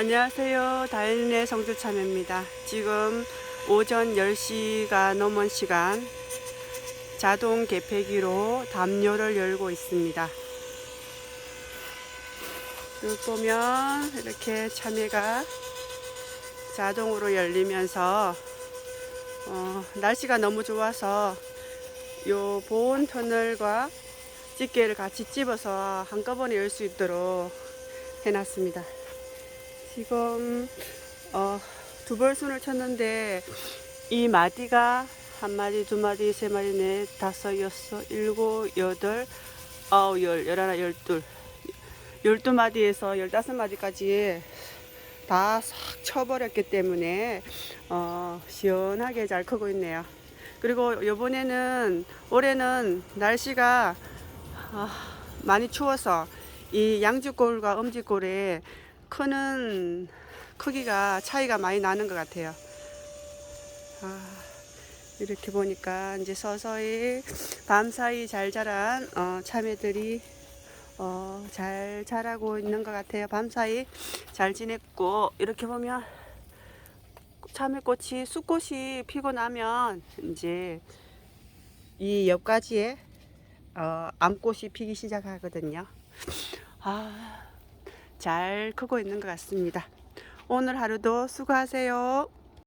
안녕하세요. 다인의 성주참입니다. 지금 오전 10시가 넘은 시간 자동 개폐기로 담요를 열고 있습니다. 여기 보면 이렇게 참외가 자동으로 열리면서 어, 날씨가 너무 좋아서 요 보온 터널과 집게를 같이 집어서 한꺼번에 열 수 있도록 해놨습니다. 지금 어, 두 벌순을 쳤는데 이 마디가 한 마디, 두 마디, 세 마디, 넷, 다섯, 여섯, 일곱, 여덟, 아홉, 열, 열하나, 열둘, 열두 마디에서 열다섯 마디까지 다 싹 쳐버렸기 때문에 어, 시원하게 잘 크고 있네요. 그리고 이번에는 올해는 날씨가 아, 많이 추워서 이 양지골과 엄지골에 크는 크기가 차이가 많이 나는 것 같아요. 아, 이렇게 보니까 이제 서서히 밤사이 잘 자란 어, 참외들이 어, 잘 자라고 있는 것 같아요. 밤사이 잘 지냈고 이렇게 보면 참외꽃이 쑥꽃이 피고 나면 이제 이 옆가지에 어, 암꽃이 피기 시작하거든요. 아, 잘 크고 있는 것 같습니다. 오늘 하루도 수고하세요.